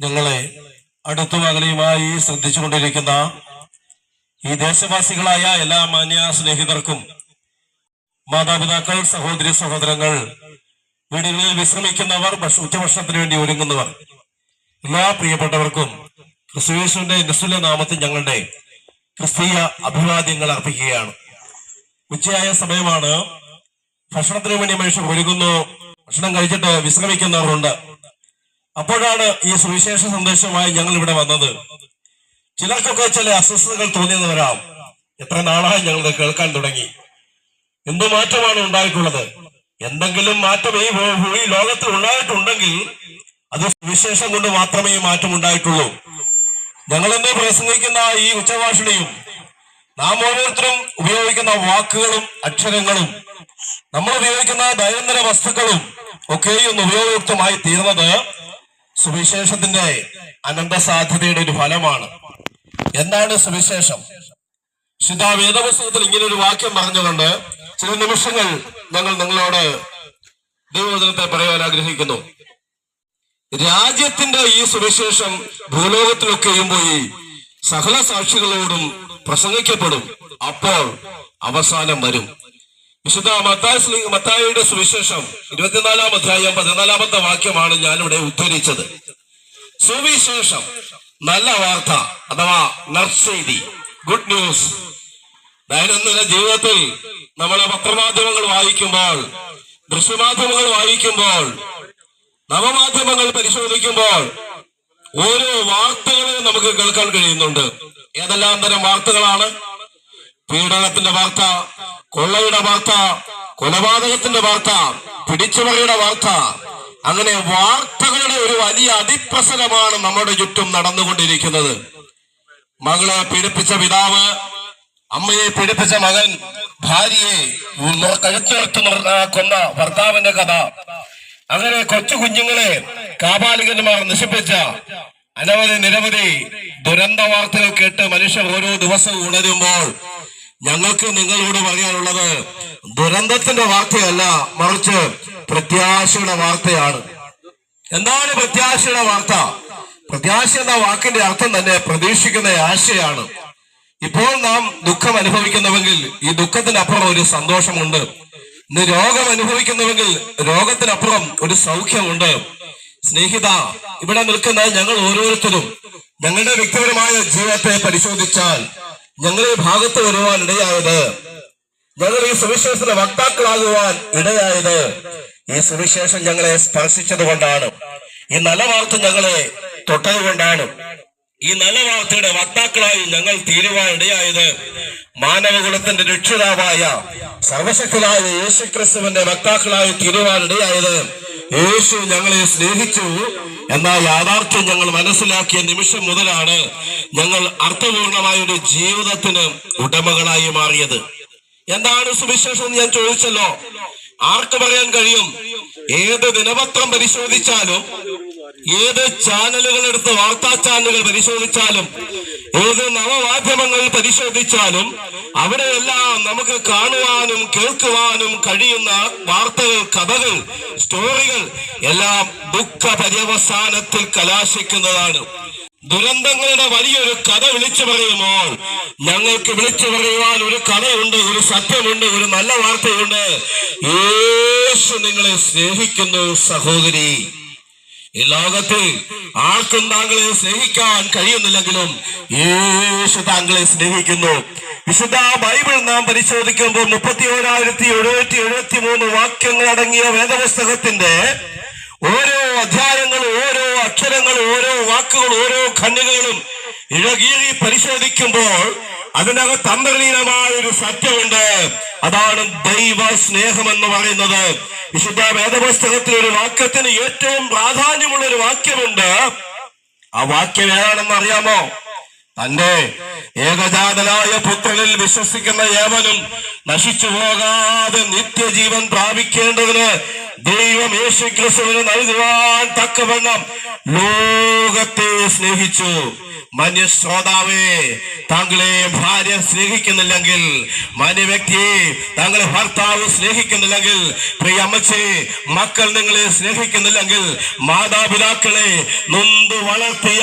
ഞങ്ങളെ അടുത്തും അകലെയുമായി ശ്രദ്ധിച്ചുകൊണ്ടിരിക്കുന്ന ഈ ദേശവാസികളായ എല്ലാ മാന്യ സ്നേഹിതർക്കും മാതാപിതാക്കൾ സഹോദരി സഹോദരങ്ങൾ വീടുകളിൽ വിശ്രമിക്കുന്നവർ ഭക്ഷ- ഉച്ചഭക്ഷണത്തിന് വേണ്ടി ഒരുങ്ങുന്നവർ എല്ലാ പ്രിയപ്പെട്ടവർക്കും ക്രിസ്തുവേശുവിന്റെ നിസ്തുല്യ നാമത്തിൽ ഞങ്ങളുടെ ക്രിസ്തീയ അഭിവാദ്യങ്ങൾ അർപ്പിക്കുകയാണ്. ഉച്ചയായ സമയമാണ്. ഭക്ഷണത്തിന് വേണ്ടി മനുഷ്യർ ഒരുങ്ങുന്നു. ഭക്ഷണം കഴിച്ചിട്ട് വിശ്രമിക്കുന്നവരുണ്ട്. അപ്പോഴാണ് ഈ സുവിശേഷ സന്ദേശമായി ഞങ്ങൾ ഇവിടെ വന്നത്. ചിലർക്കൊക്കെ ചില അസ്വസ്ഥതകൾ തോന്നിയെന്ന് വരാം. എത്ര നാളായി ഞങ്ങൾ കേൾക്കാൻ തുടങ്ങി. എന്തു മാറ്റമാണ് ഉണ്ടായിട്ടുള്ളത്? എന്തെങ്കിലും മാറ്റം ഈ ഭൂമി ലോകത്തിൽ ഉണ്ടായിട്ടുണ്ടെങ്കിൽ അത് സുവിശേഷം കൊണ്ട് മാത്രമേ മാറ്റം ഉണ്ടായിട്ടുള്ളൂ. ഞങ്ങൾ ഇന്ന് പ്രസംഗിക്കുന്ന ഈ ഉച്ചഭാഷണിയും നാം ഓരോരുത്തരും ഉപയോഗിക്കുന്ന വാക്കുകളും അക്ഷരങ്ങളും നമ്മൾ ഉപയോഗിക്കുന്ന ദൈനംദിന വസ്തുക്കളും ഒക്കെയും ഉപയോഗയുക്തമായി തീർന്നത് സുവിശേഷത്തിന്റെ അനന്ത സാധ്യതയുടെ ഒരു ഫലമാണ്. എന്താണ് സുവിശേഷം? ശുദ്ധ വേദപുസ്തകത്തിൽ ഇങ്ങനെ ഒരു വാക്യം പറഞ്ഞുകൊണ്ട് ചില നിമിഷങ്ങൾ ഞങ്ങൾ നിങ്ങളോട് ദൈവവചനത്തെ പറയാൻ ആഗ്രഹിക്കുന്നു. രാജ്യത്തിന്റെ ഈ സുവിശേഷം ഭൂലോകത്തിലൊക്കെയും പോയി സകല സാക്ഷികളോടും പ്രസംഗിക്കപ്പെടും. അപ്പോൾ അവസാനം വരും. വിശുദ്ധ മത്തായ മത്തായിയുടെ സുവിശേഷം ഇരുപത്തിനാലാം അധ്യായം പതിനാലാമത്തെ വാക്യമാണ് ഞാനിവിടെ ഉദ്ധരിച്ചത്. സുവിശേഷം നല്ല വാർത്ത അഥവാ നർസെയ്തി ഗുഡ് ന്യൂസ് ദൈനംദിന ജീവിതത്തിൽ നമ്മളെ പത്രമാധ്യമങ്ങൾ വായിക്കുമ്പോൾ ദൃശ്യമാധ്യമങ്ങൾ വായിക്കുമ്പോൾ നവമാധ്യമങ്ങൾ പരിശോധിക്കുമ്പോൾ ഓരോ വാർത്തകളെ നമുക്ക് കേൾക്കാൻ കഴിയുന്നുണ്ട്. ഏതെല്ലാം തരം വാർത്തകളാണ്? പീഡനത്തിന്റെ വാർത്ത കൊള്ളയുടെ വാർത്ത കൊലപാതകത്തിന്റെ വാർത്ത പിടിച്ചുപറിയുടെ വാർത്ത. അങ്ങനെ വാർത്തകളുടെ ഒരു വലിയ അതിപ്രസരമാണ് നമ്മുടെ ചുറ്റും നടന്നുകൊണ്ടിരിക്കുന്നത്. മകളെ പീഡിപ്പിച്ച പിതാവ് അമ്മയെ പീഡിപ്പിച്ച മകൻ ഭാര്യയെ കഴുത്തെടുത്ത് കൊന്ന ഭർത്താവിന്റെ കഥ. അങ്ങനെ കൊച്ചു കുഞ്ഞുങ്ങളെ കാപാലികന്മാർ നശിപ്പിച്ച അനവധി നിരവധി ദുരന്ത വാർത്തകൾ കേട്ട് മനുഷ്യർ ഓരോ ദിവസവും ഉണരുമ്പോൾ ഞങ്ങൾക്ക് നിങ്ങളോട് പറയാനുള്ളത് ദുരന്തത്തിന്റെ വാർത്തയല്ല മറിച്ച് പ്രത്യാശയുടെ വാർത്തയാണ്. എന്താണ് പ്രത്യാശയുടെ വാർത്ത? പ്രത്യാശ എന്ന വാക്കിന്റെ അർത്ഥം തന്നെ പ്രതീക്ഷിക്കുന്ന ആശയാണ്. ഇപ്പോൾ നാം ദുഃഖം അനുഭവിക്കുന്നുവെങ്കിൽ ഈ ദുഃഖത്തിനപ്പുറം ഒരു സന്തോഷമുണ്ട്. ഇന്ന് രോഗം അനുഭവിക്കുന്നുവെങ്കിൽ രോഗത്തിനപ്പുറം ഒരു സൗഖ്യമുണ്ട്. സ്നേഹിത ഇവിടെ നിൽക്കുന്ന ഞങ്ങൾ ഓരോരുത്തരും. ഞങ്ങളുടെ വ്യക്തിപരമായ ജീവിതത്തെ പരിശോധിച്ചാൽ ഞങ്ങൾ ഈ ഭാഗത്ത് വരുവാൻ ഇടയായത്. ഞങ്ങൾ ഈ സുവിശേഷത്തിന്റെ വക്താക്കളാകുവാൻ ഇടയായത്. ഈ സുവിശേഷം ഞങ്ങളെ സ്പർശിച്ചത് കൊണ്ടാണ് ഈ നല്ല വാർത്ത ഞങ്ങളെ തൊട്ടത് കൊണ്ടാണ്. ഈ നല്ല വാർത്തയുടെ വക്താക്കളായി ഞങ്ങൾ തീരുവാൻ ഇടയായത് മാനവകുലത്തിന്റെ രക്ഷിതാവായ സർവശക്തനായ യേശു ക്രിസ്തുവിന്റെ വക്താക്കളായി തീരുവാൻ ഇടയായത് യേശു ഞങ്ങളെ സ്നേഹിച്ചു എന്ന യാഥാർത്ഥ്യം ഞങ്ങൾ മനസ്സിലാക്കിയ നിമിഷം മുതലാണ് ഞങ്ങൾ അർത്ഥപൂർണമായ ഒരു ജീവിതത്തിന് ഉടമകളായി മാറിയത്. എന്താണ് സുവിശേഷം എന്ന് ഞാൻ ചോദിച്ചല്ലോ? ആർക്ക് പറയാൻ കഴിയും? ഏത് ദിനപത്രം പരിശോധിച്ചാലും ഏത് ചാനലുകൾ എടുത്ത് വാർത്താ ചാനലുകൾ പരിശോധിച്ചാലും ഏത് നവമാധ്യമങ്ങൾ പരിശോധിച്ചാലും അവിടെയെല്ലാം നമുക്ക് കാണുവാനും കേൾക്കുവാനും കഴിയുന്ന വാർത്തകൾ കഥകൾ സ്റ്റോറികൾ എല്ലാം ദുഃഖ പര്യവസാനത്തിൽ കലാശിക്കുന്നതാണ്. ദുരന്തങ്ങളുടെ വലിയൊരു കഥ വിളിച്ചു പറയുമ്പോൾ ഞങ്ങൾക്ക് വിളിച്ചു പറയുവാൻ ഒരു കഥയുണ്ട് ഒരു സത്യമുണ്ട് ഒരു നല്ല വാർത്തയുണ്ട്. യേശു നിങ്ങളെ സ്നേഹിക്കുന്നു സഹോദരി. ഈ ലോകത്തിൽ ആർക്കും താങ്കളെ സ്നേഹിക്കാൻ കഴിയുന്നില്ലെങ്കിലും യേശു താങ്കളെ സ്നേഹിക്കുന്നു. വിശുദ്ധ ബൈബിൾ നാം പരിശോധിക്കുമ്പോൾ മുപ്പത്തി ഓരായിരത്തി എഴുന്നൂറ്റി എഴുപത്തി മൂന്ന് വാക്യങ്ങൾ അടങ്ങിയ വേദപുസ്തകത്തിന്റെ ഓരോ അധ്യായങ്ങളും ഓരോ അക്ഷരങ്ങളും ഓരോ വാക്കുകളും ഓരോ ഖണ്ഡികകളും ഇഴകീറി പരിശോധിക്കുമ്പോൾ അതിനകത്ത് അന്തർലീനമായ ഒരു സത്യമുണ്ട്. അതാണ് ദൈവ സ്നേഹം എന്ന് പറയുന്നത്. വിശുദ്ധ വേദപുസ്തകത്തിൽ ഒരു വാക്യത്തിന് ഏറ്റവും പ്രാധാന്യമുള്ള ഒരു വാക്യമുണ്ട്. ആ വാക്യം ഏതാണെന്ന് അറിയാമോ? തന്റെ ഏകജാതനായ പുത്രനിൽ വിശ്വസിക്കുന്ന ഏവനും നശിച്ചു പോകാതെ നിത്യജീവൻ പ്രാപിക്കേണ്ടതിന് ദൈവം യേശു ക്രിസ്തുവിന് നൽകുവാൻ തക്കവണ്ണം ലോകത്തെ സ്നേഹിച്ചു. മാന്യ ശ്രോതാവേ താങ്കളെ ഭാര്യ സ്നേഹിക്കുന്നില്ലെങ്കിൽ മാന്യ വ്യക്തിയെ താങ്കളെ ഭർത്താവ് സ്നേഹിക്കുന്നില്ലെങ്കിൽ പ്രിയ അമ്മച്ചേ മക്കൾ നിങ്ങളെ സ്നേഹിക്കുന്നില്ലെങ്കിൽ മാതാപിതാക്കളെ നൊന്തു വളർത്തിയ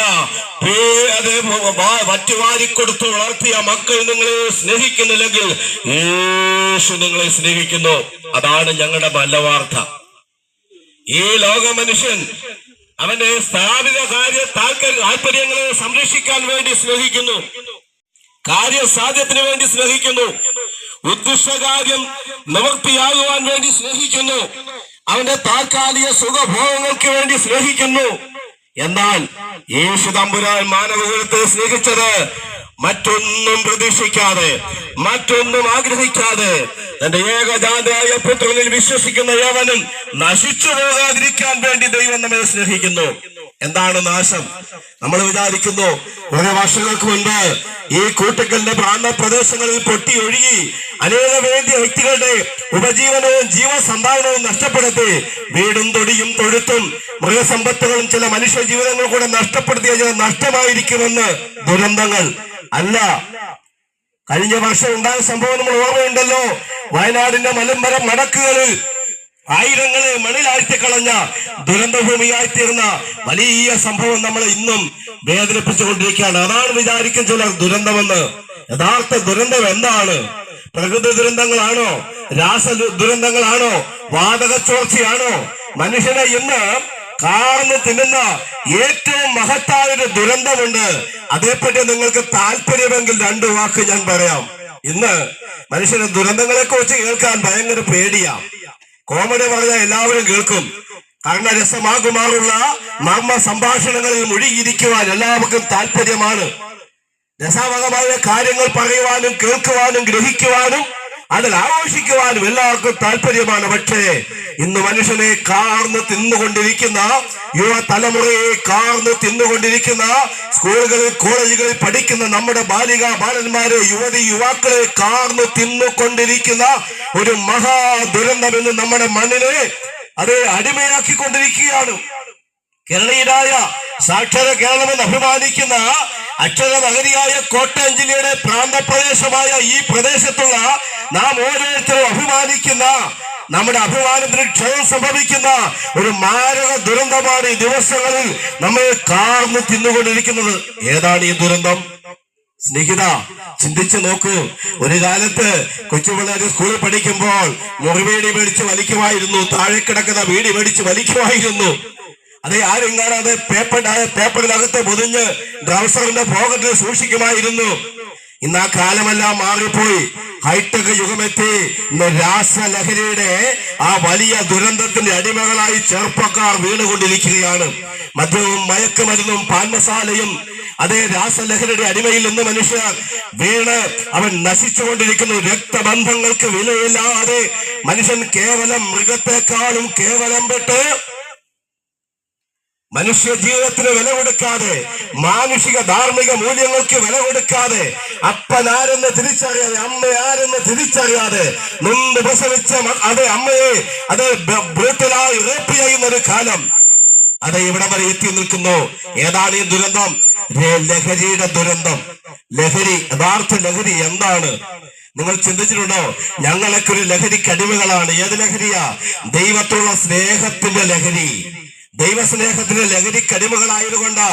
പേ- അത് വാ- വറ്റുവാരിക്കൊടുത്ത് വളർത്തിയ മക്കൾ നിങ്ങളെ സ്നേഹിക്കുന്നില്ലെങ്കിൽ യേശു നിങ്ങളെ സ്നേഹിക്കുന്നു. അതാണ് ഞങ്ങളുടെ ബലവാർത്ത. വാർത്ത ഈ ലോക മനുഷ്യൻ അവന്റെ സ്ഥാപിത കാര്യ താല്പര്യങ്ങളെ സംരക്ഷിക്കാൻ വേണ്ടി സ്നേഹിക്കുന്നു. കാര്യസാധ്യത്തിന് വേണ്ടി സ്നേഹിക്കുന്നു. ഉദ്ദിഷ്ടകാര്യം നിവൃത്തിയാകുവാൻ വേണ്ടി സ്നേഹിക്കുന്നു. അവന്റെ താൽക്കാലിക സുഖഭോഗങ്ങൾക്ക് വേണ്ടി സ്നേഹിക്കുന്നു. എന്നാൽ യേശു തമ്പുരാൻ മാനവകുലത്തെ സ്നേഹിച്ചത് മറ്റൊന്നും പ്രതീക്ഷിക്കാതെ മറ്റൊന്നും ആഗ്രഹിക്കാതെ തന്റെ ഏകജാതയായ പുത്രനിൽ വിശ്വസിക്കുന്ന യവനും നശിച്ചു പോകാതിരിക്കാൻ വേണ്ടി ദൈവം നമ്മെ സ്നേഹിക്കുന്നു. എന്താണ് നാശം? നമ്മൾ വിചാരിക്കുന്നു കുറെ വർഷങ്ങൾക്ക് മുൻപ് ഈ കൂട്ടുകളുടെ പ്രാന്തപ്രദേശങ്ങളിൽ പൊട്ടി ഒഴുകി അനേക വേദി വ്യക്തികളുടെ ഉപജീവനവും ജീവസമ്പാദനവും നഷ്ടപ്പെടുത്തി വീടും തൊടിയും തൊഴുത്തും മൃഗസമ്പത്തുകളും ചില മനുഷ്യ ജീവിതങ്ങൾ കൂടെ നഷ്ടപ്പെടുത്തിയ ചില നഷ്ടമായിരിക്കുമെന്ന് ദുരന്തങ്ങൾ അല്ല കഴിഞ്ഞ വർഷം ഉണ്ടായ സംഭവം നമ്മൾ ഓർമ്മയുണ്ടല്ലോ. വയനാടിന്റെ മലമ്പരം മടക്കുകളിൽ ആയിരങ്ങളെ മണിലാഴ്ത്തി കളഞ്ഞ ദുരന്തഭൂമിയായിത്തീർന്ന വലിയ സംഭവം നമ്മൾ ഇന്നും വേദനിപ്പിച്ചുകൊണ്ടിരിക്കുകയാണ്. അതാണ് വിചാരിക്കും ചിലർ ദുരന്തമെന്ന്. യഥാർത്ഥ ദുരന്തം എന്താണ്? പ്രകൃതി ദുരന്തങ്ങളാണോ? രാസ ദുരന്തങ്ങളാണോ? വാതക ചോർച്ചയാണോ? മനുഷ്യനെ ഇന്ന് കാർന്ന് തിന്നുന്ന ഏറ്റവും മഹത്തായ ഒരു ദുരന്തമുണ്ട്. അതേപ്പറ്റി നിങ്ങൾക്ക് താല്പര്യമെങ്കിൽ രണ്ടു വാക്ക് ഞാൻ പറയാം. ഇന്ന് മനുഷ്യന് ദുരന്തങ്ങളെ കുറിച്ച് കേൾക്കാൻ ഭയങ്കര പേടിയാ. കോമഡി പറഞ്ഞാൽ എല്ലാവരും കേൾക്കും. കർണരസമാകുമാറുള്ള മർമ്മ സംഭാഷണങ്ങളിൽ മുഴുകിയിരിക്കുവാൻ എല്ലാവർക്കും താല്പര്യമാണ്. രസാവകമായ കാര്യങ്ങൾ പറയുവാനും കേൾക്കുവാനും ഗ്രഹിക്കുവാനും അതിൽ ആഘോഷിക്കുവാനും എല്ലാവർക്കും താല്പര്യമാണ്. പക്ഷേ ഇന്ന് മനുഷ്യനെ കാർന്ന് തിന്നുകൊണ്ടിരിക്കുന്ന യുവ തലമുറയെ കാർന്ന് തിന്നുകൊണ്ടിരിക്കുന്ന സ്കൂളുകളിൽ കോളേജുകളിൽ പഠിക്കുന്ന നമ്മുടെ ബാലിക ബാലന്മാരെ യുവതി യുവാക്കളെ കാർന്ന് തിന്നുകൊണ്ടിരിക്കുന്ന ഒരു മഹാ ദുരന്തം ഇന്ന് നമ്മുടെ മണ്ണിനെ അത് അടിമയാക്കിക്കൊണ്ടിരിക്കുകയാണ്. കേരളീയരായ സാക്ഷര കേരളമെന്ന് അഭിമാനിക്കുന്ന അക്ഷര നഗരിയായ കോട്ടയം ജില്ലയുടെ പ്രാന്തപ്രദേശമായ ഈ പ്രദേശത്തുള്ള നാം ഓരോരുത്തരും അഭിമാനിക്കുന്ന നമ്മുടെ അഭിമാനത്തിന് ക്ഷയം സംഭവിക്കുന്ന ഒരു മാരക ദുരന്തമാണ് ഈ ദിവസങ്ങളിൽ നമ്മൾ കാർന്ന് തിന്നുകൊണ്ടിരിക്കുന്നത്. ഏതാണ് ഈ ദുരന്തം? സ്നേഹിത ചിന്തിച്ചു നോക്കൂ. ഒരു കാലത്ത് കൊച്ചുപിള്ളേർ സ്കൂളിൽ പഠിക്കുമ്പോൾ മുറിവേടി മേടിച്ച് വലിക്കുമായിരുന്നു. താഴെ കിടക്കുന്ന വീടി മേടിച്ച് വലിക്കുമായിരുന്നു. അതെ ആരും കാണാതെ പേപ്പർ പേപ്പറിനകത്ത് പൊതിഞ്ഞ് ട്രൗസറിന്റെ പോക്കറ്റിൽ സൂക്ഷിക്കുമായിരുന്നു. ഇന്ന് ആ കാലമെല്ലാം മാറിപ്പോയി. ഹൈടെക് യുഗമെത്തി. രാസലഹരിയുടെ ആ വലിയ ദുരന്തത്തിന്റെ അടിമകളായി ചെറുപ്പക്കാർ വീണുകൊണ്ടിരിക്കുകയാണ്. മദ്യവും മയക്കുമരുന്നും പാൻമസാലയും അതേ രാസലഹരിയുടെ അടിമയിൽ നിന്ന് മനുഷ്യർ വീണ് അവൻ നശിച്ചുകൊണ്ടിരിക്കുന്നു. രക്തബന്ധങ്ങൾക്ക് വിലയില്ലാതെ മനുഷ്യൻ കേവലം മൃഗത്തെക്കാളും കേവലം പെട്ട് മനുഷ്യ ജീവിതത്തിന് വില കൊടുക്കാതെ മാനുഷിക ധാർമ്മിക മൂല്യങ്ങൾക്ക് വില കൊടുക്കാതെ അപ്പനാരെന്ന് തിരിച്ചറിയാതെ അമ്മ ആരെന്ന് തിരിച്ചറിയാതെ നിന്ന് പ്രസവിച്ച അതെ അമ്മയെ അത് ബ്രൂട്ടലായി റേപ്പ് ചെയ്യുന്ന ഒരു കാലം. അത് ഇവിടെ വരെ എത്തി നിൽക്കുന്നു. ഏതാണ് ഈ ദുരന്തം? ലഹരിയുടെ ദുരന്തം. ലഹരി യഥാർത്ഥ ലഹരി എന്താണ്? നിങ്ങൾ ചിന്തിച്ചിട്ടുണ്ടോ? ഞങ്ങളൊക്കെ ഒരു ലഹരിക്ക് അടിമകളാണ്. ഏത് ലഹരിയാ? ദൈവത്തുള്ള സ്നേഹത്തിന്റെ ലഹരി. ദൈവസ്നേഹത്തിന്റെ ലഹരിക്കടിമകളായതുകൊണ്ട്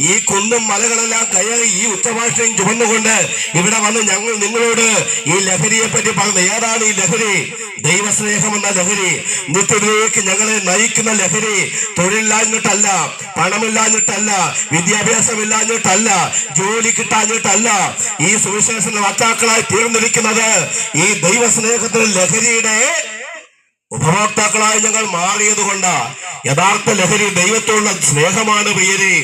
ഈ കുന്നും മലകളെല്ലാം കയറി ഈ ഉച്ചഭാഷയും ചുമന്നുകൊണ്ട് ഇവിടെ വന്ന് ഞങ്ങൾ നിങ്ങളോട് ഈ ലഹരിയെ പറ്റി പറഞ്ഞു ഏതാണ് ഈ ലഹരി? ദൈവസ്നേഹം എന്ന ലഹരി. നിത്യതയിലേക്ക് ഞങ്ങളെ നയിക്കുന്ന ലഹരി തൊഴിലില്ലാഞ്ഞിട്ടല്ല പണമില്ലാഞ്ഞിട്ടല്ല വിദ്യാഭ്യാസമില്ലാഞ്ഞിട്ടല്ല ജോലി കിട്ടാഞ്ഞിട്ടല്ല. ഈ സുവിശേഷ വാർത്താക്കളായി തീർന്നിരിക്കുന്നത് ഈ ദൈവസ്നേഹത്തിന് ലഹരിയുടെ ഉപഭോക്താക്കളായി ഞങ്ങൾ മാറിയത് കൊണ്ട് യഥാർത്ഥ ലഹരി ദൈവത്തോടുള്ള സ്നേഹമാണ് പ്രിയരെ.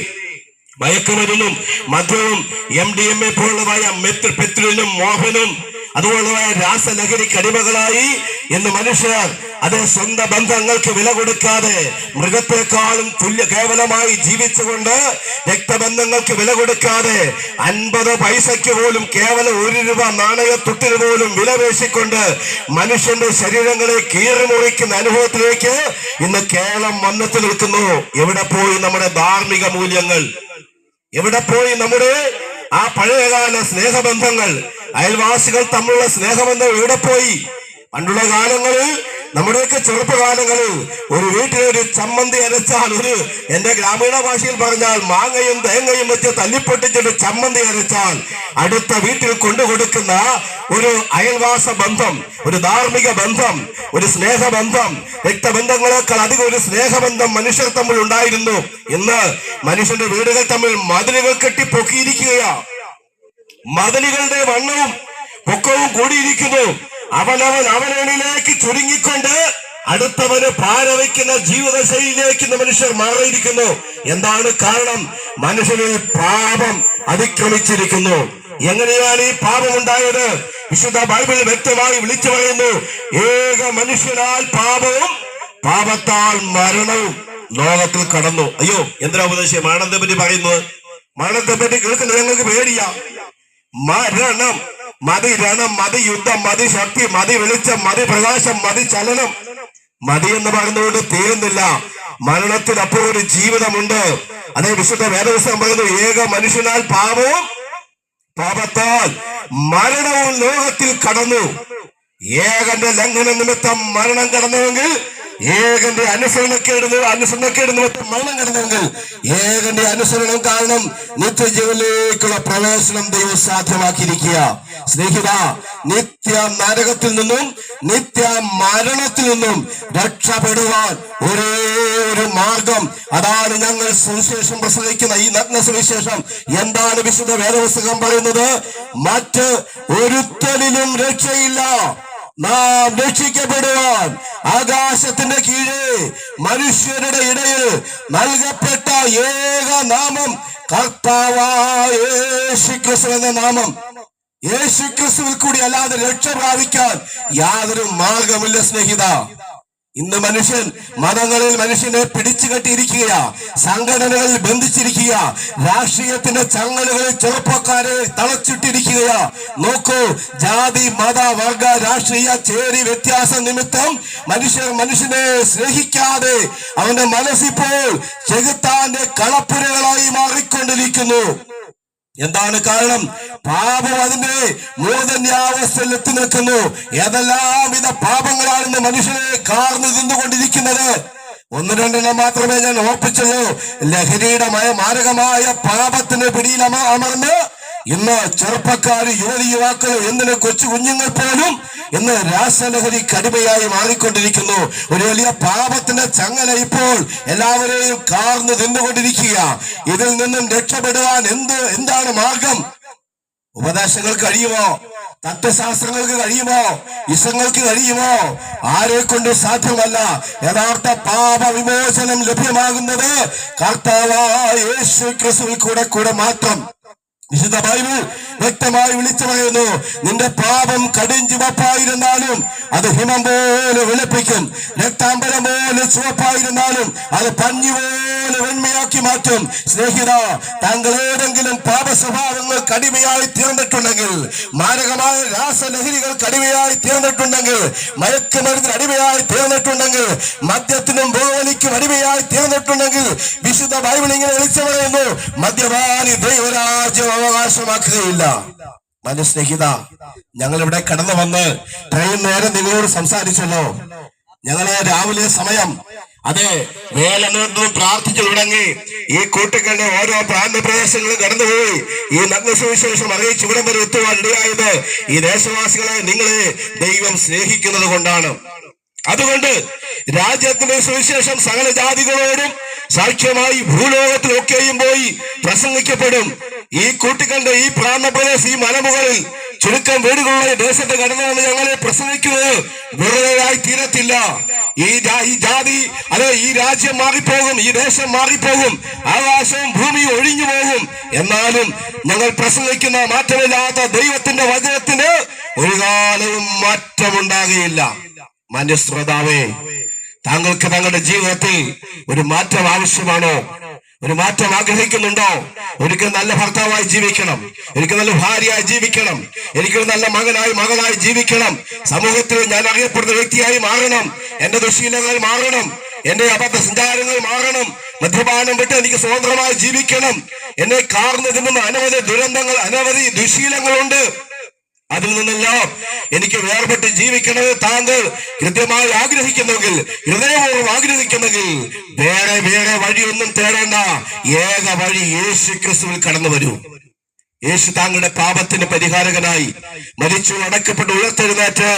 മയക്കുമരുന്നും മദ്യവും എം ഡി എം എ പോലുള്ളതായ മെത്ത് പെത്രിനും മോഹനും അതുപോലുള്ളതായ രാസലഹരിക്ക് കടിമകളായി എന്ന് മനുഷ്യർ അത് സ്വന്തം ബന്ധങ്ങൾക്ക് വില കൊടുക്കാതെ മൃഗത്തെക്കാളും തുല്യ കേവലമായി ജീവിച്ചുകൊണ്ട് രക്തബന്ധങ്ങൾക്ക് വില കൊടുക്കാതെ അൻപത് പൈസയ്ക്ക് പോലും കേവലം ഒരു രൂപ നാണയത്തൊട്ടിന് പോലും വില പേശിക്കൊണ്ട് മനുഷ്യന്റെ ശരീരങ്ങളെ കീറിമുറിക്കുന്ന അനുഭവത്തിലേക്ക് ഇന്ന് കേരളം വന്നെത്തി നിൽക്കുന്നു. എവിടെ പോയി നമ്മുടെ ധാർമ്മിക മൂല്യങ്ങൾ? എവിടെ പോയി നമ്മുടെ ആ പഴയകാല സ്നേഹബന്ധങ്ങൾ അയൽവാസികൾ തമ്മിലുള്ള സ്നേഹബന്ധം എവിടെ പോയി? പണ്ടുള്ള കാലങ്ങളിൽ നമ്മുടെയൊക്കെ ചെറുപ്പകാലങ്ങളിൽ ഒരു വീട്ടിൽ ഒരു ചമ്മന്തി അരച്ചാൽ ഒരു എന്റെ ഗ്രാമീണ ഭാഷയിൽ പറഞ്ഞാൽ മാങ്ങയും തേങ്ങയും വെച്ച് തല്ലിപ്പൊട്ടിച്ചൊരു ചമ്മന്തി അരച്ചാൽ അടുത്ത വീട്ടിൽ കൊണ്ടുകൊടുക്കുന്ന ഒരു അയൽവാസ ബന്ധം ഒരു ധാർമ്മിക ബന്ധം ഒരു സ്നേഹബന്ധം രക്തബന്ധങ്ങളെക്കാൾ അധികം ഒരു സ്നേഹബന്ധം മനുഷ്യർ തമ്മിൽ ഉണ്ടായിരുന്നു. ഇന്ന് മനുഷ്യന്റെ വീടുകൾ തമ്മിൽ മതിലുകൾ കെട്ടി പൊക്കിയിരിക്കുകയാ മതിലുകളുടെ വണ്ണവും പൊക്കവും കൂടിയിരിക്കുന്നു. അവനവൻ അവനവനിലേക്ക് ചുരുങ്ങിക്കൊണ്ട് അടുത്തവന് പാരവയ്ക്കുന്ന ജീവിതശൈലിയിലേക്ക് മനുഷ്യർ മാറിയിരിക്കുന്നു. എന്താണ് കാരണം? മനുഷ്യരിൽ പാപം അതിക്രമിച്ചിരിക്കുന്നു. എങ്ങനെയാണ് ഈ പാപം ഉണ്ടായത് വിശുദ്ധ ബൈബിൾ വ്യക്തമായി വിളിച്ചു പറയുന്നു ഏക മനുഷ്യനാൽ പാപവും പാപത്താൽ മരണവും ലോകത്തിൽ കടന്നു. അയ്യോ എന്തിനാ ഉപദേശം മരണത്തെ പറ്റി പറയുന്നത്? മരണത്തെ പറ്റി കേൾക്കുന്നത് ഞങ്ങൾക്ക് പേടിയാ. മരണം മതി രണം മതി യുദ്ധം മതി ശക്തി മതി വെളിച്ചം മതി പ്രകാശം മതി ചലനം. മതി എന്ന് പറഞ്ഞുകൊണ്ട് തീരുന്നില്ല. മരണത്തിനപ്പുറം ഒരു ജീവിതമുണ്ട്. അതേ വിശുദ്ധ വേദപുസ്തകം പറയുന്നു ഏക മനുഷ്യനാൽ പാപവും പാപത്താൽ മരണവും ലോകത്തിൽ കടന്നു. ഏകന്റെ ലംഘന നിമിത്തം മരണം കടന്നുവെങ്കിൽ ഏകന്റെ അനുസരണക്കേടുന്ന അനുസരണക്കേട് നിമിത്തം മരണം കിടന്നെങ്കിൽ ഏകന്റെ അനുസരണം കാരണം നിത്യജീവനിലേക്കുള്ള പ്രവേശനം ദൈവം സാധ്യമാക്കിയിരിക്കുക. സ്നേഹിത നിത്യ നരകത്തിൽ നിന്നും നിത്യ മരണത്തിൽ നിന്നും രക്ഷപ്പെടുവാൻ ഒരേ ഒരു മാർഗം. അതാണ് ഞങ്ങൾ സുവിശേഷം പ്രസംഗിക്കുന്ന ഈ നഗ്ന സുവിശേഷം. എന്താണ് വിശുദ്ധ വേദപുസ്തകം പറയുന്നത്? മറ്റ് ഒരുത്തലിലും രക്ഷയില്ല. നാം രക്ഷിക്കപ്പെടുവാൻ ആകാശത്തിന്റെ കീഴെ മനുഷ്യരുടെ ഇടയിൽ നൽകപ്പെട്ട ഏക നാമം കർത്താവായ യേശുക്രിസ്തു എന്ന നാമം. യേശുക്രിസ്തുവിൽ കൂടി അല്ലാതെ രക്ഷ പ്രാപിക്കാൻ യാതൊരു മാർഗമില്ല സ്നേഹിത. ഇന്ന് മനുഷ്യൻ മതങ്ങളിൽ മനുഷ്യനെ പിടിച്ചു കെട്ടിയിരിക്കുക സംഘടനകളിൽ ബന്ധിച്ചിരിക്കുക രാഷ്ട്രീയത്തിന്റെ ചങ്ങലുകളിൽ ചെറുപ്പക്കാരെ തളച്ചിട്ടിരിക്കുക നോക്കൂ ജാതി മത വർഗ രാഷ്ട്രീയ ചേരി വ്യത്യാസ നിമിത്തം മനുഷ്യർ മനുഷ്യനെ സ്നേഹിക്കാതെ അവന്റെ മനസ്സിപ്പോൾ ചെകുത്താന്റെ കളപ്പുരകളായി മാറിക്കൊണ്ടിരിക്കുന്നു. എന്താണ് കാരണം? പാപം അതിന്റെ മൂർധന്യാവസ്ഥയിൽ എത്തി നിൽക്കുന്നു. ഏതെല്ലാം വിധ പാപങ്ങളാണ് മനുഷ്യനെ കാർന്നു തിന്നുകൊണ്ടിരിക്കുന്നത്? ഒന്ന് രണ്ടെണ്ണം മാത്രമേ ഞാൻ ഓർപ്പിച്ചുള്ളൂ. ലഹരിയുടെ മാരകമായ പാപത്തിന് പിടിയിൽ അമ അമർന്ന് ഇന്ന് ചെറുപ്പക്കാർ യുവതി യുവാക്കൾ എന്തിന് കൊച്ചു കുഞ്ഞുങ്ങൾ പോലും ഇന്ന് രാസലഹരി കടുമയായി മാറിക്കൊണ്ടിരിക്കുന്നു. ഒരു വലിയ പാപത്തിന്റെ ചങ്ങല ഇപ്പോൾ എല്ലാവരെയും കാർന്ന് തിന്നുകൊണ്ടിരിക്കുക ഇതിൽ നിന്നും രക്ഷപ്പെടുവാൻ എന്ത് എന്താണ് മാർഗം? ഉപദേശങ്ങൾ കഴിയുമോ? തത്വശാസ്ത്രങ്ങൾക്ക് കഴിയുമോ? ഇസങ്ങൾക്ക് കഴിയുമോ? ആരെ കൊണ്ട് സാധ്യമല്ല. യഥാർത്ഥ പാപ വിമോചനം ലഭ്യമാകുന്നത് കർത്താവായ ക്രിസ്തുവിൽ കൂടെ കൂടെ മാത്രം. വിശുദ്ധ ബൈബിൾ വ്യക്തമായി വിളിച്ചു പറയുന്നു നിന്റെ പാപം കടും ചുവപ്പായിരുന്നാലും അത് ഹിമം പോലെ വെളുപ്പിക്കും. രക്താംബരം പോലെ ചുവപ്പായിരുന്നാലും അത് പഞ്ഞു പോലെ വെണ്മയാക്കി മാറ്റും. സ്നേഹിത താങ്കൾ ഏതെങ്കിലും പാപ സ്വഭാവങ്ങൾ കടിമയായി തീർന്നിട്ടുണ്ടെങ്കിൽ മാരകമായ രാസലഹരികൾ കടിമയായി തീർന്നിട്ടുണ്ടെങ്കിൽ മയക്കുമരുന്നിന് അടിമയായി തീർന്നിട്ടുണ്ടെങ്കിൽ മദ്യത്തിനും ബോവലിക്കും അടിമയായി തീർന്നിട്ടുണ്ടെങ്കിൽ വിശുദ്ധ ബൈബിൾ ഇങ്ങനെ വിളിച്ചു പറയുന്നു മദ്യപാനി ദൈവരാജ്യം അവകാശമാക്കുകയില്ല മനുസ്നേഹിത ഞങ്ങൾ ഇവിടെ കടന്നു വന്ന് ട്രെയിൻ നേരം നിങ്ങളോട് സംസാരിച്ചല്ലോ. ഞങ്ങളെ രാവിലെ സമയം അതെ വേലനോട്ടും പ്രാർത്ഥിച്ചു തുടങ്ങി. ഈ കൂട്ടുകളുടെ ഓരോ പ്രാന്തപ്രദേശങ്ങളും കടന്നുപോയി. ഈ നഗ്നസുവിശേഷം അറിയിച്ച് ഇവിടം വരെ എത്തുവാൻ ഇടയായത് ഈ ദേശവാസികളെ നിങ്ങളെ ദൈവം സ്നേഹിക്കുന്നത് കൊണ്ടാണ്. അതുകൊണ്ട് രാജ്യത്തിന്റെ സുവിശേഷം സകല ജാതികളോടും സാക്ഷ്യമായി ഭൂലോകത്തിലൊക്കെയും പോയി പ്രസംഗിക്കപ്പെടും. ഈ കൂട്ടിക്കണ്ട ഈ പ്രാന്തപ്രദേശം ഈ മലമുകളിൽ ചുരുക്കം വീടുകളുള്ള ദേശത്തെ കടന്നാണ് ഞങ്ങളെ പ്രസംഗിക്കുന്നത്. വെറുതെയായി തീരത്തില്ല. ഈ ജാതി അതെ ഈ രാജ്യം മാറിപ്പോകും ഈ ദേശം മാറിപ്പോകും ആകാശവും ഭൂമിയും ഒഴിഞ്ഞു പോകും. എന്നാലും ഞങ്ങൾ പ്രസംഗിക്കുന്ന മാറ്റമില്ലാത്ത ദൈവത്തിന്റെ വചനത്തിന് ഒരു കാലവും മാറ്റമുണ്ടാകുകയില്ല. മാന്യശ്രോതാവേ താങ്കൾക്ക് താങ്കളുടെ ജീവിതത്തിൽ ഒരു മാറ്റം ആവശ്യമാണോ? ഒരു മാറ്റം ആഗ്രഹിക്കുന്നുണ്ടോ? ഒരിക്കൽ നല്ല ഭർത്താവായി ജീവിക്കണം. എനിക്ക് നല്ല ഭാര്യയായി ജീവിക്കണം. എനിക്ക് നല്ല മകനായി മകളായി ജീവിക്കണം. സമൂഹത്തിൽ ഞാൻ അറിയപ്പെടുന്ന വ്യക്തിയായി മാറണം. എന്റെ ദുശീലങ്ങൾ മാറണം. എന്റെ അബദ്ധ സഞ്ചാരങ്ങൾ മാറണം. മദ്യപാനം വിട്ട് എനിക്ക് സ്വതന്ത്രമായി ജീവിക്കണം. എന്നെ കാർന്നു തിന്നുന്ന അനവധി ദുരന്തങ്ങൾ അനവധി ദുശീലങ്ങളുണ്ട്. അതിൽ നിന്നെല്ലാം എനിക്ക് വേർപെട്ട് ജീവിക്കണത് താങ്കൾ. കൃത്യമായി ആഗ്രഹിക്കുന്നെങ്കിൽ ഹൃദയപൂർവം ആഗ്രഹിക്കുന്നെങ്കിൽ വേറെ വേറെ വഴിയൊന്നും തേടേണ്ട. ഏക വഴി യേശു ക്രിസ്തുവിൽ കടന്നു വരൂ. യേശു താങ്കളുടെ പാപത്തിന് പരിഹാരകനായി മരിച്ചു അടക്കപ്പെട്ട് ഉയർത്തെഴുന്നേറ്റ്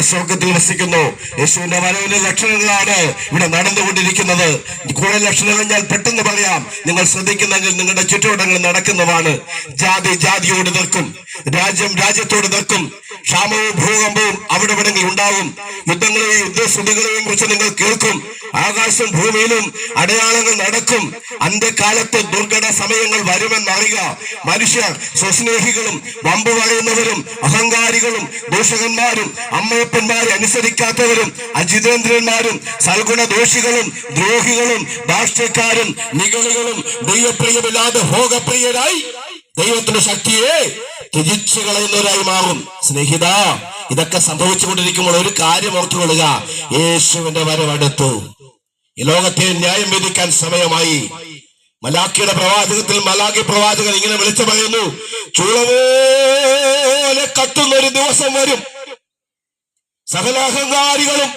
സ്വർഗത്തിൽ വസിക്കുന്നു യേശുവിന്റെ വരവിന്റെ ലക്ഷണങ്ങളാണ് ഇവിടെ നടന്നുകൊണ്ടിരിക്കുന്നത്. കുറെ ലക്ഷണങ്ങൾ ഞാൻ പെട്ടെന്ന് പറയാം. നിങ്ങൾ ശ്രദ്ധിക്കുന്നെങ്കിൽ നിങ്ങളുടെ ചുറ്റുവട്ടങ്ങൾ നടക്കുന്നതാണ്. ജാതി ജാതിയോട് നിൽക്കും. രാജ്യം രാജ്യത്തോട് നിൽക്കും. ക്ഷാമവും ഭൂകമ്പവും അവിടെ ഇവിടെങ്കിൽ ഉണ്ടാവും യുദ്ധങ്ങളെയും യുദ്ധശ്രുതികളെയും കുറിച്ച് നിങ്ങൾ കേൾക്കും. ആകാശം ഭൂമിയിലും അടയാളങ്ങൾ നടക്കും. അന്ത്യകാലത്ത് ദുർഘട സമയങ്ങൾ വരുമെന്നറിയുക. മനുഷ്യർ സ്വസ്നേഹികളും വമ്പ് പറയുന്നവരും അഹങ്കാരികളും ദൂഷകന്മാരും അമ്മയപ്പന്മാരെ അനുസരിക്കാത്തവരും അജിതേന്ദ്രന്മാരും സൽഗുണ ദോഷികളും ദ്രോഹികളും ഭാഷക്കാരും നികളികളും ദൈവപ്രിയമില്ലാതെ ഭോഗപ്രിയരായി ദൈവത്തിന്റെ ശക്തിയെ ത്യജിച്ചു കളയുന്നവരായി മാറും. സ്നേഹിത ഇതൊക്കെ സംഭവിച്ചുകൊണ്ടിരിക്കുമ്പോൾ ഒരു കാര്യം ഓർത്തുകൊള്ളുക യേശുവിന്റെ വരവടുത്തു ഈ ലോകത്തെ ന്യായം വിധിക്കാൻ സമയമായി. മലാക്കിയുടെ പ്രവാചകത്തിൽ മലാക്കി പ്രവാചകൻ ഇങ്ങനെ വിളിച്ചു പറയുന്നു ചൂളപോലെ കത്തുന്ന ഒരു ദിവസം വരും. സകലാഹങ്കാരികളും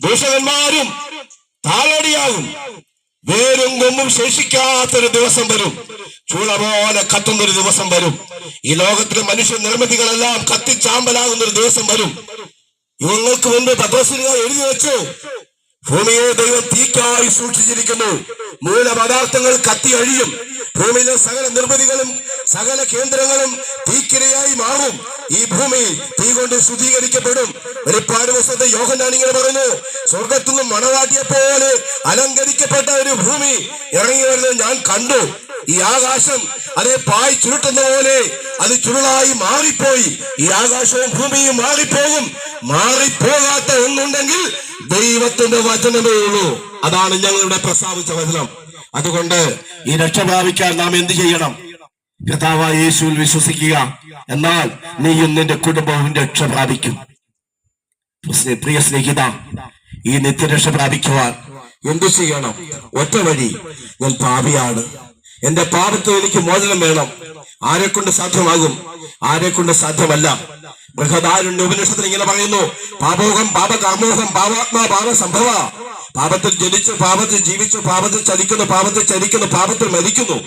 ദൂഷകന്മാരും താളടിയാകും. വേരും കൊമ്പും ശേഷിക്കാത്തൊരു ദിവസം വരും. ചൂള പോലെ കത്തുന്നൊരു ദിവസം വരും. ഈ ലോകത്തിലെ മനുഷ്യ നിർമ്മിതികളെല്ലാം കത്തിച്ചാമ്പലാകുന്ന ഒരു ദിവസം വരും. ഇവങ്ങൾക്ക് മുൻപ് പദോസിലുകൾ എഴുതി വെച്ചു ഭൂമിയെ ദൈവം തീക്കായി സൂക്ഷിച്ചിരിക്കുന്നു. മൂലപദാർത്ഥങ്ങൾ കത്തി അഴിയും. ഭൂമിയിലെ സകല നിർമ്മിതികളും സകല കേന്ദ്രങ്ങളും തീക്കിരയായി മാറും. ഈ ഭൂമി തീ കൊണ്ട് ശുദ്ധീകരിക്കപ്പെടും. വെളിപ്പാട് പുസ്തകത്തെ യോഹന്നാൻ ഇങ്ങനെ പറഞ്ഞു സ്വർഗത്തു നിന്നും മണവാട്ടിയെ പോലെ അലങ്കരിക്കപ്പെട്ട ഒരു ഭൂമി ഇറങ്ങി വരുന്നത് ഞാൻ കണ്ടു. ഈ ആകാശം അതേ പായ് ചുരുട്ടുന്ന പോലെ അത് ചുരുളായി മാറിപ്പോയി. ഈ ആകാശവും ഭൂമിയും മാറിപ്പോകും. മാറിപ്പോകാത്ത ഒന്നുണ്ടെങ്കിൽ ദൈവത്തിന്റെ വചനമേ ഉള്ളൂ. അതാണ് ഞങ്ങളുടെ പ്രസ്താവിച്ച വചനം. അതുകൊണ്ട് ഈ രക്ഷ പ്രാപിക്കാൻ നാം എന്ത് ചെയ്യണം? കർത്താവായ യേശുവിൽ വിശ്വസിക്കുക. എന്നാൽ നീയും നിന്റെ കുടുംബവും രക്ഷ പ്രാപിക്കും. പ്രിയ സ്നേഹിത ഈ നിത്യരക്ഷ പ്രാപിക്കുവാൻ എന്തു ചെയ്യണം? ഒറ്റ വഴി. ഞാൻ പാപിയാണ്. എന്റെ പാപത്തെ എനിക്ക് മോചനം വേണം. ആരെ കൊണ്ട് സാധ്യമാകും? ആരെ കൊണ്ട് സാധ്യമല്ല. ബൃഹദാരുണ്യ ഉപനിഷത്തിൽ ഇങ്ങനെ പറയുന്നു. പാപോഹം പാപകർമ്മോഹം പാപാത്മാ പാപ സംഭവ പാപത്തിൽ ജനിച്ചു പാപത്തിൽ ജീവിച്ചു പാപത്തിൽ ചലിക്കുന്നു പാപത്തിൽ ചലിക്കുന്നു പാപത്തിൽ മരിക്കുന്നു.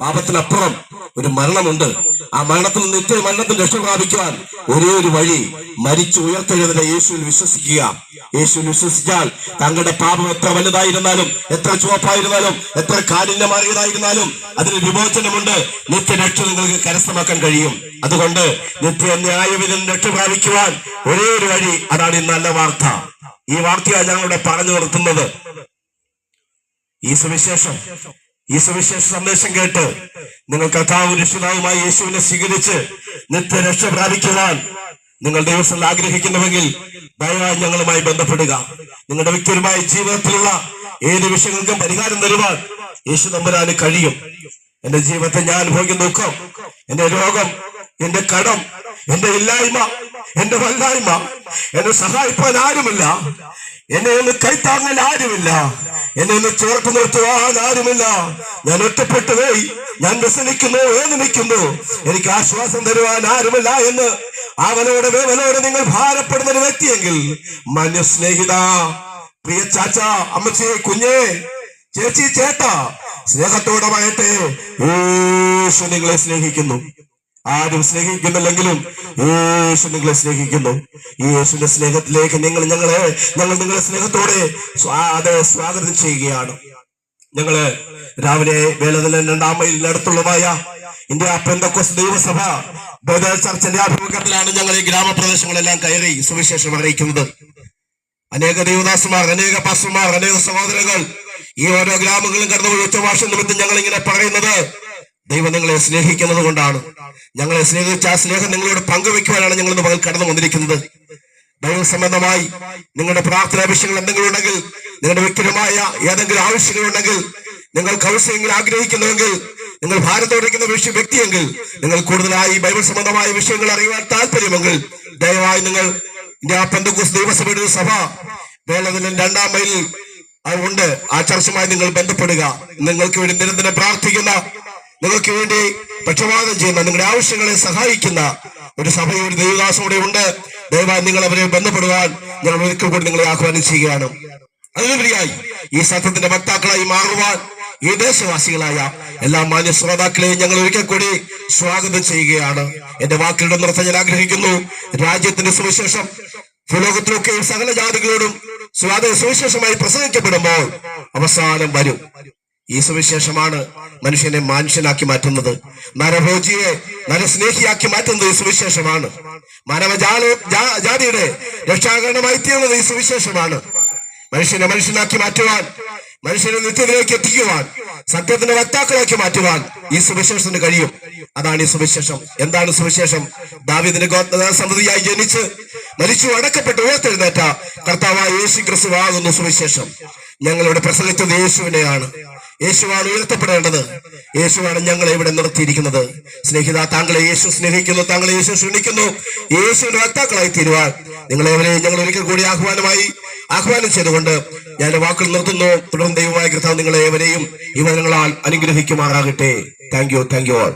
പാപത്തിനപ്പുറം ഒരു മരണമുണ്ട്. ആ മരണത്തിൽ നിത്യ മരണത്തിൽ രക്ഷ പ്രാപിക്കുവാൻ ഒരേ ഒരു വഴി മരിച്ചു ഉയർത്തെഴുന്ന യേശുവിൽ വിശ്വസിക്കുക. യേശുവിൽ വിശ്വസിച്ചാൽ തങ്ങളുടെ പാപം എത്ര വലുതായിരുന്നാലും എത്ര ചുവപ്പായിരുന്നാലും എത്ര കാഠിന്യമാറിയതായിരുന്നാലും അതിന് വിമോചനമുണ്ട്. നിത്യരക്ഷ നിങ്ങൾക്ക് കരസ്ഥമാക്കാൻ കഴിയും. അതുകൊണ്ട് നിത്യ ന്യായവിധം രക്ഷ പ്രാപിക്കുവാൻ ഒരേ ഒരു വഴി അതാണ് ഈ നല്ല വാർത്ത. ഈ വാർത്തയാണ് ഞങ്ങളുടെ പറഞ്ഞു നിർത്തുന്നത് ഈ സുവിശേഷം ഈ സുവിശേഷ സന്ദേശം കേട്ട് നിങ്ങൾ കഥാവും രക്ഷിതാവുമായി യേശുവിനെ സ്വീകരിച്ച് നിത്യരക്ഷ പ്രാപിക്കുവാൻ നിങ്ങൾ ദൈവസ്ഥൽ ആഗ്രഹിക്കുന്നുവെങ്കിൽ ദയവായി ഞങ്ങളുമായി ബന്ധപ്പെടുക. നിങ്ങളുടെ വ്യക്തിപരമായ ജീവിതത്തിലുള്ള ഏത് വിഷയങ്ങൾക്കും പരിഹാരം തരുവാൻ യേശു നമ്പുരാന് കഴിയും. എന്റെ ജീവിതത്തെ ഞാൻ അനുഭവിക്കുന്ന ദുഃഖം എന്റെ രോഗം എന്റെ കടം എന്റെ ഇല്ലായ്മ എന്റെ വല്ലായ്മ എന്നെ സഹായിപ്പാൻ ആരുമില്ല. എന്നെ ഒന്ന് കൈത്താങ്ങാൻ ആരുമില്ല. എന്നെ ഒന്ന് ചേർത്ത് നിർത്തുവാൻ ആരുമില്ല. ഞാൻ ഒറ്റപ്പെട്ടു പോയി. ഞാൻ വ്യസനിക്കുന്നു വേദനിക്കുന്നു എനിക്ക് ആശ്വാസം തരുവാൻ ആരുമില്ല എന്ന് അവനോട് വേവനോട് നിങ്ങൾ ഭാരപ്പെടുന്ന ഒരു വ്യക്തിയെങ്കിൽ മനുസ്നേഹിത പ്രിയ ചാച്ച അമ്മച്ചേ കുഞ്ഞേ ചേച്ചി ചേട്ടാ സ്നേഹത്തോടെ യേശു നിങ്ങളെ സ്നേഹിക്കുന്നു. ആരും സ്നേഹിക്കുന്നില്ലെങ്കിലും യേശു നിങ്ങളെ സ്നേഹിക്കുന്നു. ഈ യേശുവിന്റെ സ്നേഹത്തിലേക്ക് നിങ്ങൾ ഞങ്ങളെ ഞങ്ങൾ നിങ്ങളുടെ സ്നേഹത്തോടെ സ്വാ- സ്വാഗതം ചെയ്യുകയാണ്. ഞങ്ങൾ രാവിലെ വേലതല രണ്ടാം മൈലിൽ അടുത്തുള്ളതായ ഇന്ത്യ പെന്തക്കോസ് ദൈവസഭ ബദൽ ചർച്ചിന്റെ ആഭിമുഖ്യത്തിലാണ് ഞങ്ങൾ ഈ ഗ്രാമപ്രദേശങ്ങളെല്ലാം കയറി സുവിശേഷം അറിയിക്കുന്നത്. അനേക ദേവദാസന്മാർ അനേക പാസ്റ്റർമാർ അനേക സഹോദരങ്ങൾ ഈ ഓരോ ഗ്രാമങ്ങളും കടന്നുപോയി ഉച്ചഭാഷ നിമിത്തം ഞങ്ങൾ ഇങ്ങനെ പറയുന്നത് ദൈവം നിങ്ങളെ സ്നേഹിക്കുന്നത് കൊണ്ടാണ്. ഞങ്ങളെ സ്നേഹിച്ച ആ സ്നേഹം നിങ്ങളോട് പങ്കുവെക്കുവാനാണ് ഞങ്ങൾ പകൽ കടന്നു വന്നിരിക്കുന്നത്. ദൈവസംബന്ധമായി നിങ്ങളുടെ പ്രാർത്ഥനാ വിഷയങ്ങൾ എന്തെങ്കിലും ഉണ്ടെങ്കിൽ നിങ്ങളുടെ വ്യക്തിപരമായ ഏതെങ്കിലും ആവശ്യങ്ങളുണ്ടെങ്കിൽ നിങ്ങൾ കൗശ്യങ്ങൾ ആഗ്രഹിക്കുന്നുവെങ്കിൽ നിങ്ങൾ ഭാരതോടിക്കുന്ന വിഷയ വ്യക്തിയെങ്കിൽ നിങ്ങൾ കൂടുതലായി ബൈബിൾ സംബന്ധമായ വിഷയങ്ങൾ അറിയുവാൻ താല്പര്യമെങ്കിൽ ദയവായി നിങ്ങൾ ഇന്ത്യ പെന്തക്കോസ് ദൈവസഭയുടെ സഭ വേളനിലും രണ്ടാം മൈലിൽ ഉണ്ട്. ആ ചർച്ചുമായി നിങ്ങൾ ബന്ധപ്പെടുക. നിങ്ങൾക്ക് വേണ്ടി നിരന്തരം പ്രാർത്ഥിക്കുന്ന നിങ്ങൾക്ക് വേണ്ടി പക്ഷപാതം ചെയ്യുന്ന നിങ്ങളുടെ ആവശ്യങ്ങളെ സഹായിക്കുന്ന ഒരു സഭയും സഭയുടെ ദൈവദാസോടെ ഉണ്ട്. ദയവായി നിങ്ങൾ അവരെ ബന്ധപ്പെടുവാൻ ഞങ്ങൾ ഒരിക്കൽ കൂടി നിങ്ങളെ ആഹ്വാനം ചെയ്യുകയാണ് അതിലുപരിയായി ഈ സത്യത്തിന്റെ വക്താക്കളായി മാറുവാൻ ഈ ദേശവാസികളായ എല്ലാ മാന്യ ശ്രോതാക്കളെയും ഞങ്ങൾ ഒരിക്കൽ കൂടി സ്വാഗതം ചെയ്യുകയാണ്. എന്റെ വാക്കുകളുടെ നിർത്തം ഞാൻ ആഗ്രഹിക്കുന്നു. രാജ്യത്തിന്റെ സുവിശേഷം ലോകത്തിലൊക്കെ സകല ജാതികളോടും സ്വാത സുവിശേഷമായി പ്രസംഗിക്കപ്പെടുമ്പോൾ അവസാനം വരും. ഈ സുവിശേഷമാണ് മനുഷ്യനെ മനുഷ്യനാക്കി മാറ്റുന്നത്. നരഭോജിയെ നരസ്നേഹിയാക്കി മാറ്റുന്നത് ഈ സുവിശേഷമാണ് മാനവജാല ജാതിയുടെ രക്ഷാകരണമായി തീർന്നത് ഈ സുവിശേഷമാണ് മനുഷ്യനെ മനുഷ്യനാക്കി മാറ്റുവാൻ മനുഷ്യനെ നിത്യതയിലേക്ക് എത്തിക്കുവാൻ സത്യത്തിന്റെ വക്താക്കളാക്കി മാറ്റുവാൻ ഈ സുവിശേഷത്തിന് കഴിയും. അതാണ് ഈ സുവിശേഷം എന്താണ് സുവിശേഷം ദാവിദിന് ഗോത്ര സന്തതിയായി ജനിച്ച് മരിച്ചു അടക്കപ്പെട്ട് ഉയർത്തെഴുന്നേറ്റ കർത്താവായ യേശു ക്രിസ്തുവാകുന്നു സുവിശേഷം ഞങ്ങളിവിടെ പ്രസംഗിച്ചത് യേശുവിനെയാണ്. യേശുവാണ് ഉയർത്തപ്പെടേണ്ടത്. യേശുവാണ് ഞങ്ങളെ ഇവിടെ നിർത്തിയിരിക്കുന്നത്. സ്നേഹിത താങ്കളെ യേശു സ്നേഹിക്കുന്നു താങ്കളെ യേശു ക്ഷണിക്കുന്നു. യേശുവിന്റെ വക്താക്കളായി തീരുവാൻ നിങ്ങളെവരെ ഞങ്ങൾ ഒരിക്കൽ കൂടി ആഹ്വാനമായി ആഹ്വാനം ചെയ്തുകൊണ്ട് ഞാൻ വാക്കുകൾ നിർത്തുന്നു. തുടർന്ന് ദൈവമായ കർത്താവ് നിങ്ങളെ ഏവരെയും ഈ വചനങ്ങളാൽ അനുഗ്രഹിക്കുമാറാകട്ടെ. Thank you thank you all